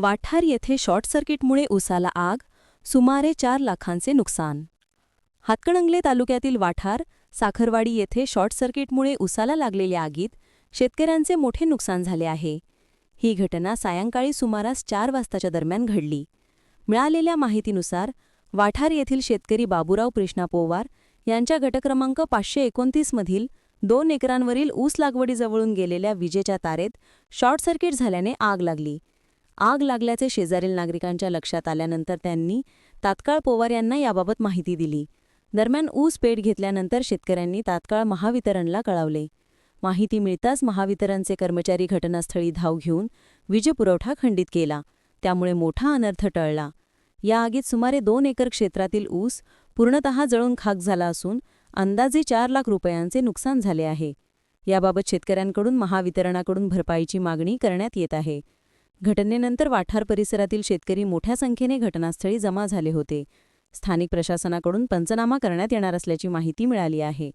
वाठार येथे शॉर्ट सर्किटमुळे उसाला आग सुमारे चार लाखांचे नुकसान. हातकणंगले तालुक्यातील वाठार साखरवाडी येथे शॉर्ट सर्किटमुळे उसाला लागलेल्या आगीत शेतकऱ्यांचे मोठे नुकसान झाले आहे. ही घटना सायंकाळी सुमारास चार वाजताच्या दरम्यान घडली. मिळालेल्या माहितीनुसार वाठार येथील शेतकरी बाबूराव कृष्णा पोवार यांच्या गटक्रमांक पाचशे एकोणतीसमधील दोन एकरांवरील ऊस लागवडीजवळून गेलेल्या विजेच्या तारेत शॉर्ट सर्किट झाल्याने आग लागली. आग लागल्याचे शेजारील नागरिकांच्या लक्षात आल्यानंतर त्यांनी तात्काळ पोवार यांना याबाबत माहिती दिली. दरम्यान ऊस पेट घेतल्यानंतर शेतकऱ्यांनी तात्काळ महावितरणला कळवले. माहिती मिळताच महावितरणचे कर्मचारी घटनास्थळी धाव घेऊन वीजपुरवठा खंडित केला. त्यामुळे मोठा अनर्थ टळला. या आगीत सुमारे दोन एकर क्षेत्रातील ऊस पूर्णतः जळून खाक झाला असून अंदाजे चार लाख रुपयांचे नुकसान झाले आहे. याबाबत शेतकऱ्यांकडून महावितरणाकडून भरपाईची मागणी करण्यात येत आहे. घटनेनंतर वाठार परिसरातील शेतकरी मोठ्या संख्येने घटनास्थळी जमा झाले होते. स्थानिक प्रशासनाकडून पंचनामा करण्यात येणार असल्याची माहिती मिळाली आहे.